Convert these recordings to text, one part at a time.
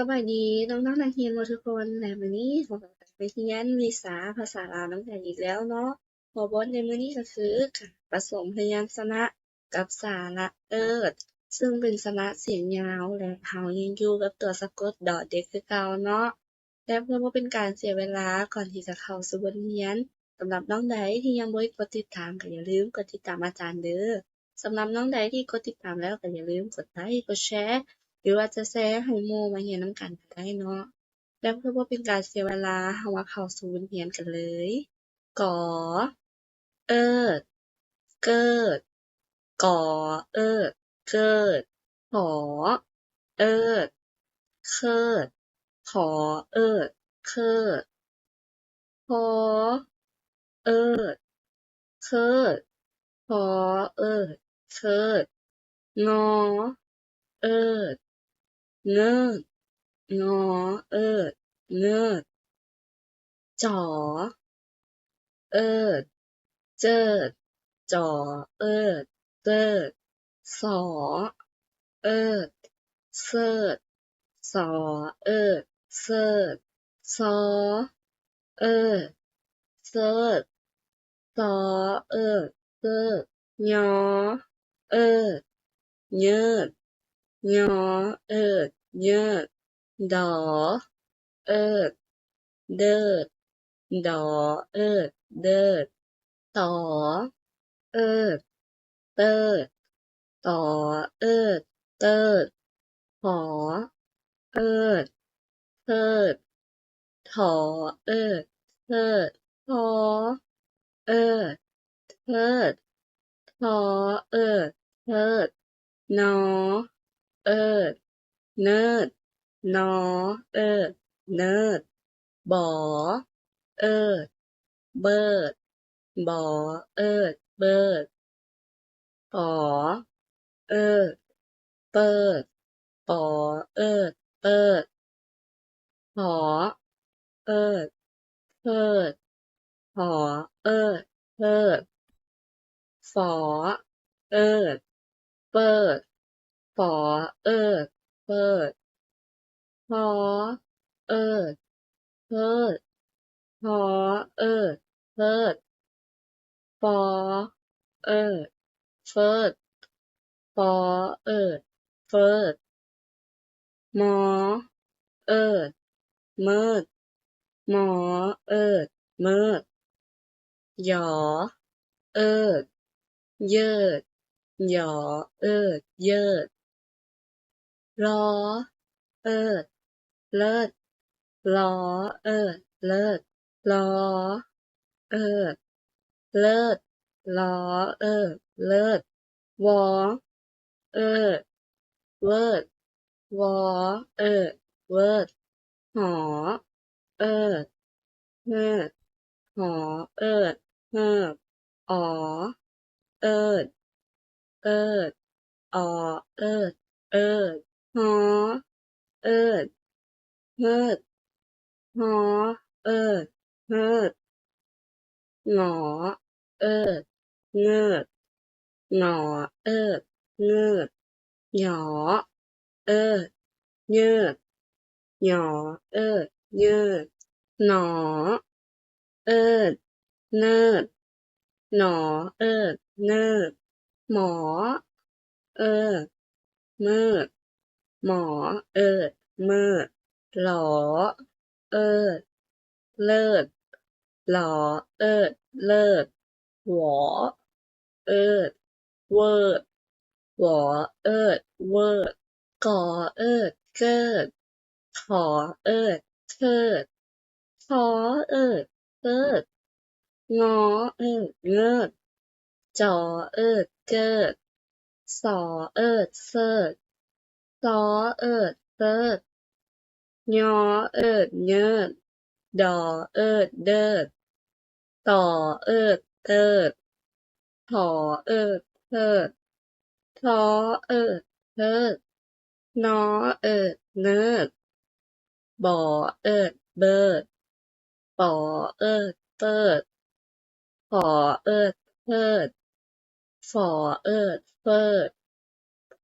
สบายดีน้องๆนักเรียนทุกคนและมื้อนี้ข้อยก็ไปเรียนวิชาภาษาลาวนำกันอีกแล้วเนาะหัวบทในมื้อนี้ก็คือผสมพยัญชนะกับสาระเอิ้นซึ่งเป็นสระเสียงยาวและเรายังอยู่กับตัวสะกดดอเด็กคือเก่าเนาะและเพื่อบ่เป็นการเสียเวลาก่อนที่จะเข้าสู่บทเรียนสำหรับน้องใดที่ยังได้กดติดตามก็อย่าลืมกดติดตามอาจารย์เด้อสำหรับน้องใดที่กดติดตามแล้วก็อย่าลืมกดไลค์กดแชร์ หรือว่าจะแชร์ให้หมู่มาเรียนนำกันก็ได้เนาะ และเพื่อบ่เป็นการเสียเวลาเรามาเข้าสู่บทเรียนกันเลยกอเอิ้นเกิดก่อเอิ้นเกิดหอเอิ้นเคิดหอเอิ้นเคิดหอเอิ้นเคิดหอเอิ้นเคิดงอ เอิ้น เงิดงอเอิ้นเงิดจ๋อเอิ้นเจิดจ๋อเอิ้นเจิดสอเอิ้นเสิร์ชสอเอิ้นเสิร์ชซอเอิ้นเสิร์ชซอเอิ้นเสิร์ชยอเอิ้นเยิดยอเอิ้น เยิดดอ เอิ้นเดิดดอ เอิ้นเดิดตอ เอิ้นเติดตอ เอิ้นเติดหอ เอิ้นเทิดถอ เอิ้นเทิดทอ เอิ้นเทิดทอ เอิ้นเทิดนอ เอิ้น เนิด นอ เอิ้นเนิด บอ เอิ้นเบิด บอ เอิ้นเบิดปอ เอิ้นเปิด ปอ เอิ้นเปิดหอ เอิ้นเพิดหอ เอิ้นเพิดฝอ เอิ้นเปิดฝอ เอิ้น เปิดหอเอิ้นเพิดหอเอิ้นเพิดฟอเอิ้นเฟิดฟอเอิ้นเฟิดหมอเอิ้นเมิดหมอเอิ้นเมิดหยอเอิ้นเยิดหยอเอิ้นเยิด รอเอิ้นเลิศ ล้อ เอิ้นเลิศ ล้อ เอิ้นเลิศ ล้อ เอิ้นเลิศ วอ เอิ้นเวิดวอ เอิ้นเวิดหอ เอิ้นเฮิด หอ เอิ้นเฮิดอ๋อ เอิ้นเอิ้นออ เอิ้นเอิ้น หอ เอิ้นเฮิด หอ เอิ้นเฮิดหงอเอิ้นเงิด หนอ เอิ้นเงิด หยอ เอิ้นเยิดหยอ เอิ้นเยิดหนอ เอิ้นเนิด หนอ เอิ้นเนิด หมอ เอิ้นมืด หมอ เอิ้นมืดหลอ เอิ้นเลิศหลอเอิ้นเลิศหวอ เอิ้นเวิดหวอ เอิ้นเวิดกอ เอิ้นเกิด ขอ เอิ้นเคิดชอเอิ้นเคิด งอ เอิ้นเงิด จอ เอิ้นเกิด สอ เอิ้นเสิร์ช ซอ เอิ้นเสิร์ชยอเอิ้นเยิด ดอ เอิ้นเดิดตอเอิ้นเติด ถอ เอิ้นเทิดทอเอิ้นเทิด นอ เอิ้นเนิดบอเอิ้นเบิด ปอ เอิ้นเปิด ผอ เอิ้นเพิด ฝอ เอิ้นเฟิด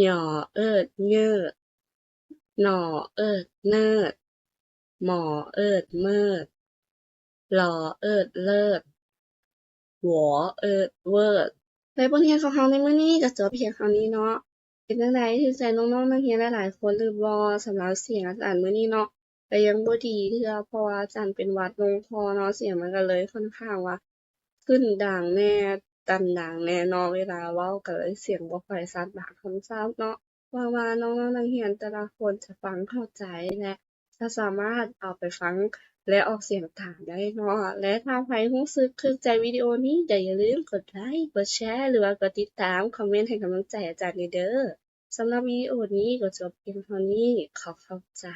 หยอเอิดเย่อ หน่อเอิดเงิดหยอเอิดเยิดหนอเอิดเนิด หมอเอิดเมิด หลอเอิดเลิศหัวเอิดเวิดในบทเรียนของเราในมื้อนี้ก็จบเพียงเท่านี้เนาะ เป็นจั่งใดถูกใจน้องๆนักเรียนหลายๆคนหรือบ่สำหรับเสียงอาจารย์มื้อนี้เนาะก็ยังบ่ดีเทื่อเพราะว่าอาจารย์เป็นวัดลงคอเนาะเสียงมันก็เลยค่อนข้างว่า ขึ้นดังแน่ ตันดังแน่นาะเวลาเว้าก็เลยเสียงบ่ค่อยชัดบางคำศัพท์เนาะ หวังว่าน้องๆนักเรียนแต่ละคนจะฟังเข้าใจและจะสามารถเอาไปฟังและออกเสียงตามได้เนาะ และถ้าใครรู้สึกถูกใจวิดีโอนี้ก็อย่าลืมกดไลค์ กดแชร์ หรือว่ากดติดตาม คอมเมนต์ให้กำลังใจอาจารย์ด้วยเด้อ สำหรับวิดีโอนี้ก็จบเพียงเท่านี้ ขอขอบใจ